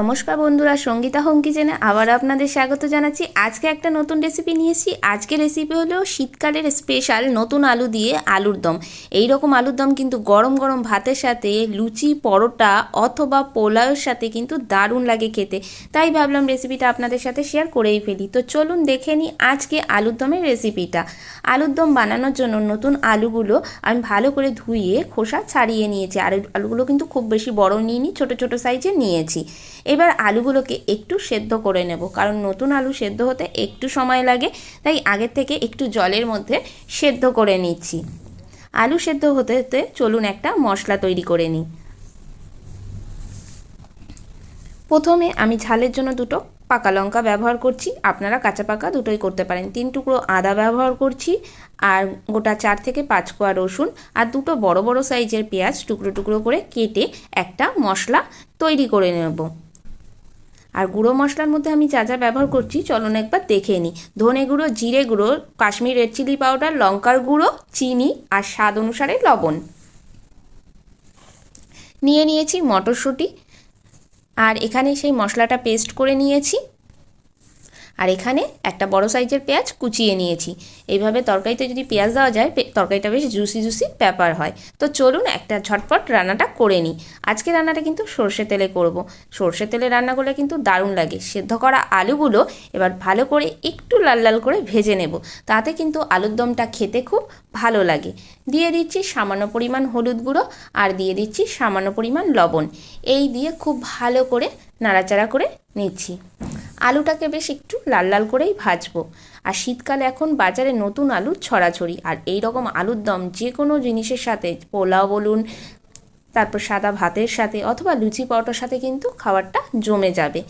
নমস্কার বন্ধুরা, সঙ্গীতা হোম কিচেনে আবার আপনাদের স্বাগত জানাচ্ছি। আজকে একটা নতুন রেসিপি নিয়েছি আজকে রেসিপি হলো শীতকালের স্পেশাল নতুন আলু দিয়ে আলুর দম। এই রকম আলুর দম কিন্তু গরম গরম ভাতের সাথে, লুচি, পরোটা অথবা পোলাওয়ের সাথে কিন্তু দারুণ লাগে খেতে। তাই ভাবলাম রেসিপিটা আপনাদের সাথে শেয়ার করেই ফেলি। তো চলুন দেখে নিই আজকে আলুর দমের রেসিপিটা আলুর দম বানানোর জন্য নতুন আলুগুলো আমি ভালো করে ধুয়ে খোসা ছাড়িয়ে নিয়েছি। আর আলুগুলো কিন্তু খুব বেশি বড় নিইনি, ছোট ছোট সাইজে নিয়েছি। এবার আলুগুলোকে একটু সেদ্ধ করে নেব, কারণ নতুন আলু সেদ্ধ হতে একটু সময় লাগে, তাই আগের থেকে একটু জলের মধ্যে সেদ্ধ করে নিচ্ছি। আলু সেদ্ধ হতে হতে চলুন একটা মশলা তৈরি করে নিই। প্রথমে আমি ঝালের জন্য দুটো পাকা লঙ্কা ব্যবহার করছি, আপনারা কাঁচা পাকা দুটোই করতে পারেন। তিন টুকরো আদা ব্যবহার করছি, আর গোটা চার থেকে পাঁচ কোয়া রসুন, আর দুটো বড় বড় সাইজের পেঁয়াজ টুকরো টুকরো করে কেটে একটা মশলা তৈরি করে নেব। আর গুঁড়ো মশলার মধ্যে আমি যা যা ব্যবহার করছি, চলুন একবার দেখে নিই ধনে গুঁড়ো, জিরে গুঁড়ো, কাশ্মীর রেড চিলি পাউডার লঙ্কার গুঁড়ো, চিনি আর স্বাদ অনুসারে লবণ। নিয়ে নিয়েছি মটরশুঁটি। আর এখানে সেই মশলাটা পেস্ট করে নিয়েছি। আর এখানে একটা বড় সাইজের পেঁয়াজ কুচিয়ে নিয়েছি। এইভাবে তরকারিতে যদি পেঁয়াজ দেওয়া যায় তরকারিটা বেশ জুসি জুসি ব্যাপার হয়। তো চলুন একটা ঝটপট রান্নাটা করে নিই। আজকে রান্নাটা কিন্তু সর্ষে তেলে করব। সর্ষে তেলে রান্না করলে কিন্তু দারুণ লাগে। সেদ্ধ করা আলুগুলো এবার ভালো করে একটু লাল লাল করে ভেজে নেব। তাতে কিন্তু আলুর দমটা খেতে খুব ভালো লাগে। দিয়ে দিচ্ছি সামান্য পরিমাণ হলুদ গুঁড়ো আর দিয়ে দিচ্ছি সামান্য পরিমাণ লবণ। এই দিয়ে খুব ভালো করে নাড়াচাড়া করে নিচ্ছি। আলুটাকে বেশ একটু লাল লাল করেই ভাজবো। আর শীতকালে এখন বাজারে নতুন আলুর ছড়াছড়ি। আর এই রকম আলুর দম যে কোনো জিনিসের সাথে, পোলাও বলুন, তারপর সাদা ভাতের সাথে অথবা লুচি পরোটার সাথে কিন্তু খাবারটা জমে যাবে।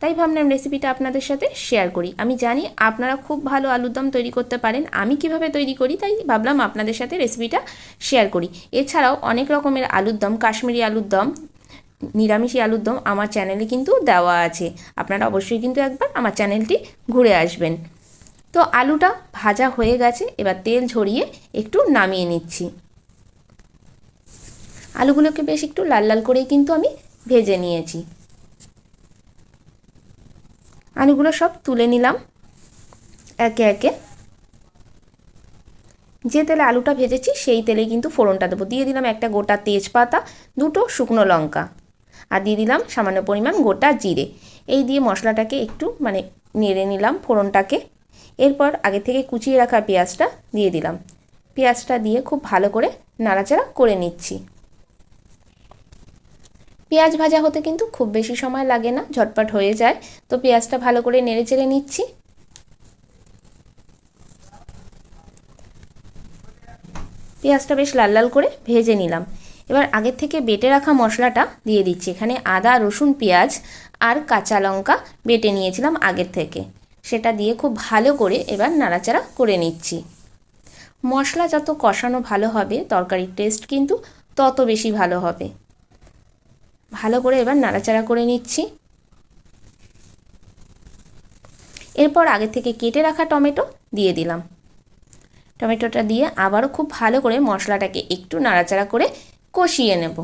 তাই ভাবলাম রেসিপিটা আপনাদের সাথে শেয়ার করি। আমি জানি আপনারা খুব ভালো আলুর দম তৈরি করতে পারেন। আমি কীভাবে তৈরি করি তাই ভাবলাম আপনাদের সাথে রেসিপিটা শেয়ার করি। এছাড়াও অনেক রকমের আলুর দম, কাশ্মীরি আলুর দম নিরামিষি আলুর দম আমার চ্যানেলে কিন্তু দেওয়া আছে। আপনারা অবশ্যই কিন্তু একবার আমার চ্যানেলটি ঘুরে আসবেন। তো আলুটা ভাজা হয়ে গেছে, এবার তেল ঝরিয়ে একটু নামিয়ে নিচ্ছি। আলুগুলোকে বেশ একটু লাল লাল করেই কিন্তু আমি ভেজে নিয়েছি। আলুগুলো সব তুলে নিলাম একে একে। যে তেলে আলুটা ভেজেছি, সেই তেলে কিন্তু ফোড়নটা দেবো। দিয়ে দিলাম একটা গোটা তেজপাতা, দুটো শুকনো লঙ্কা। আর দিয়ে দিলাম সামান্য পরিমাণ গোটা জিরে। এই দিয়ে মশলাটাকে একটু মানে নেড়ে নিলাম ফোড়নটাকে। এরপর আগে থেকে কুচিয়ে রাখা পেঁয়াজটা দিয়ে দিলাম। পেঁয়াজটা দিয়ে খুব ভালো করে নাড়াচাড়া করে নিচ্ছি। পেঁয়াজ ভাজা হতে কিন্তু খুব বেশি সময় লাগে না, ঝটপট হয়ে যায়। তো পেঁয়াজটা ভালো করে নেড়ে চেড়ে নিচ্ছি। পেঁয়াজটা বেশ লাল লাল করে ভেজে নিলাম। এবার আগের থেকে বেটে রাখা মশলাটা দিয়ে দিচ্ছি। এখানে আদা, রসুন, পেঁয়াজ আর কাঁচা লঙ্কা বেটে নিয়েছিলাম আগের থেকে। সেটা দিয়ে খুব ভালো করে এবার নাড়াচাড়া করে নিচ্ছি। মশলা যত কষানো ভালো হবে, তরকারির টেস্ট কিন্তু তত বেশি ভালো হবে। ভালো করে এবার নাড়াচাড়া করে নিচ্ছি। এরপর আগে থেকে কেটে রাখা টমেটো দিয়ে দিলাম। টমেটোটা দিয়ে আবারও খুব ভালো করে মশলাটাকে একটু নাড়াচাড়া করে কষিয়ে নেব।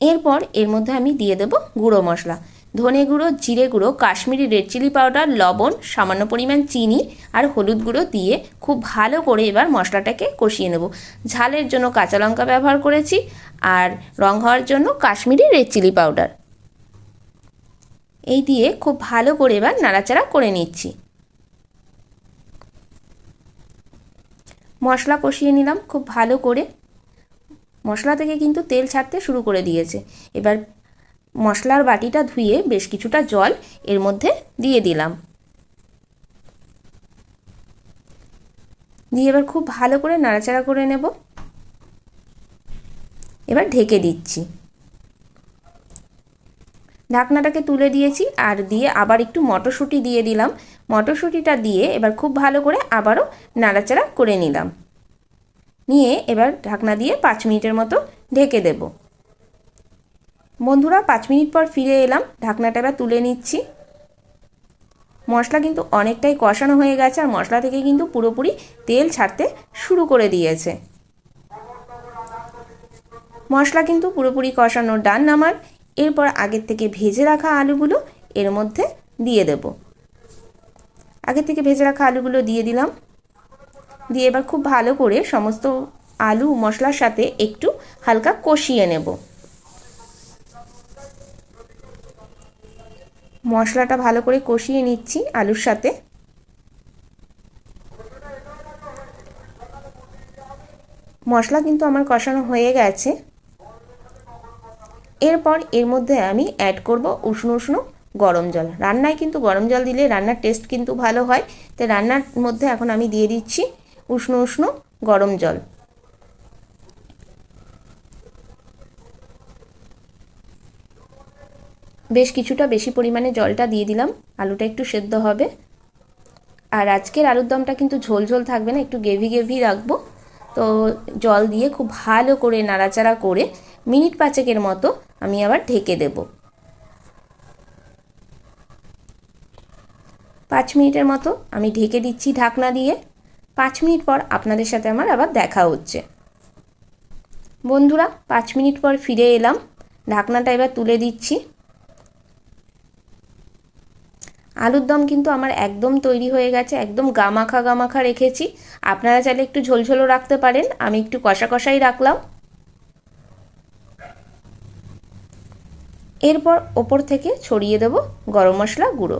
এরপর এর মধ্যে আমি দিয়ে দেব গুঁড়ো মশলা। ধনে গুঁড়ো, জিরে গুঁড়ো, কাশ্মীরি রেড চিলি পাউডার, লবণ, সামান্য পরিমাণ চিনি আর হলুদ গুঁড়ো দিয়ে খুব ভালো করে এবার মশলাটাকে কষিয়ে নেব। ঝালের জন্য কাঁচা লঙ্কা ব্যবহার করেছি আর রং হওয়ার জন্য কাশ্মীরি রেড চিলি পাউডার। এই দিয়ে খুব ভালো করে এবার নাড়াচাড়া করে নিচ্ছি। মশলা কষিয়ে নিলাম খুব ভালো করে। মশলা থেকে কিন্তু তেল ছাড়তে শুরু করে দিয়েছে। এবার মশলার বাটিটা ধুয়ে বেশ কিছুটা জল এর মধ্যে দিয়ে দিলাম। দিয়ে এবার খুব ভালো করে নাড়াচাড়া করে নেব। এবার ঢেকে দিচ্ছি। ঢাকনাটাকে তুলে দিয়েছি আর দিয়ে আবার একটু মটরশুঁটি দিয়ে দিলাম। মটরশুঁটিটা দিয়ে এবার খুব ভালো করে আবারও নাড়াচাড়া করে নিলাম। নিয়ে এবার ঢাকনা দিয়ে পাঁচ মিনিটের মতো ঢেকে দেব। বন্ধুরা, পাঁচ মিনিট পর ফিরে এলাম। ঢাকনাটা এবার তুলে নিচ্ছি। মশলা কিন্তু অনেকটাই কষানো হয়ে গেছে আর মশলা থেকে কিন্তু পুরোপুরি তেল ছাড়তে শুরু করে দিয়েছে। মশলা কিন্তু পুরোপুরি কষানো ডান আমার। এরপর আগের থেকে ভেজে রাখা আলুগুলো এর মধ্যে দিয়ে দেব। আগের থেকে ভেজে রাখা আলুগুলো দিয়ে দিলাম। দিয়ে এবার খুব ভালো করে সমস্ত আলু মশলার সাথে একটু হালকা কষিয়ে নেব। মশলাটা ভালো করে কষিয়ে নিচ্ছি আলুর সাথে। মশলা কিন্তু আমার কষানো হয়ে গেছে। এরপর এর মধ্যে আমি অ্যাড করব উষ্ণ উষ্ণ গরম জল। রান্নায় কিন্তু গরম জল দিলে রান্নার টেস্ট কিন্তু ভালো হয়। তো রান্নার মধ্যে এখন আমি দিয়ে দিচ্ছি উষ্ণ উষ্ণ গরম জল। বেশ কিছুটা বেশি পরিমাণে জলটা দিয়ে দিলাম, আলুটা একটু সেদ্ধ হবে। আর আজকের আলুর দমটা কিন্তু ঝোল ঝোল থাকবে না, একটু গেভি গেভি রাখব। তো জল দিয়ে খুব ভালো করে নাড়াচাড়া করে মিনিট পাঁচেকের মতো আমি আবার ঢেকে দেব। পাঁচ মিনিটের মতো আমি ঢেকে দিচ্ছি ঢাকনা দিয়ে। পাঁচ মিনিট পর আপনাদের সাথে আমার আবার দেখা হচ্ছে। বন্ধুরা, পাঁচ মিনিট পর ফিরে এলাম। ঢাকনাটা এবার তুলে দিচ্ছি। আলুর দম কিন্তু আমার একদম তৈরি হয়ে গেছে, একদম গামাখা গামাখা রেখেছি। আপনারা চাইলে একটু ঝোলঝোলও রাখতে পারেন, আমি একটু কষা কষাই রাখলাম। এরপর ওপর থেকে ছড়িয়ে দেব গরম মশলা গুঁড়ো।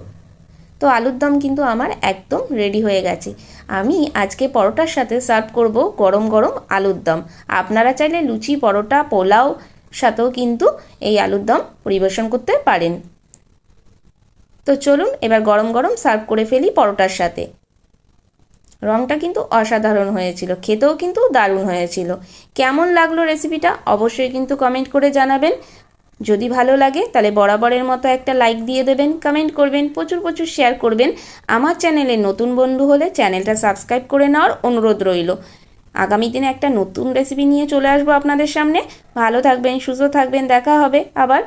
তো আলুর দম কিন্তু আমার একদম রেডি হয়ে গেছে। আমি আজকে পরোটার সাথে সার্ভ করব গরম গরম আলুর দম। আপনারা চাইলে লুচি, পরোটা, পোলাও সাথেও কিন্তু এই আলুর দম পরিবেশন করতে পারেন। তো চলুন এবার গরম গরম সার্ভ করে ফেলি পরোটার সাথে। রঙটা কিন্তু অসাধারণ হয়েছিল, খেতেও কিন্তু দারুণ হয়েছিল। কেমন লাগল রেসিপিটা অবশ্যই কিন্তু কমেন্ট করে জানাবেন। যদি ভালো লাগে, তাহলে বরাবরের মতো একটা লাইক দিয়ে দেবেন কমেন্ট করবেন, প্রচুর প্রচুর শেয়ার করবেন। আমার চ্যানেলে নতুন বন্ধু হলে চ্যানেলটা সাবস্ক্রাইব করে নেওয়ার অনুরোধ রইল। আগামী দিনে একটা নতুন রেসিপি নিয়ে চলে আসব আপনাদের সামনে। ভালো থাকবেন, সুস্থ থাকবেন, দেখা হবে আবার।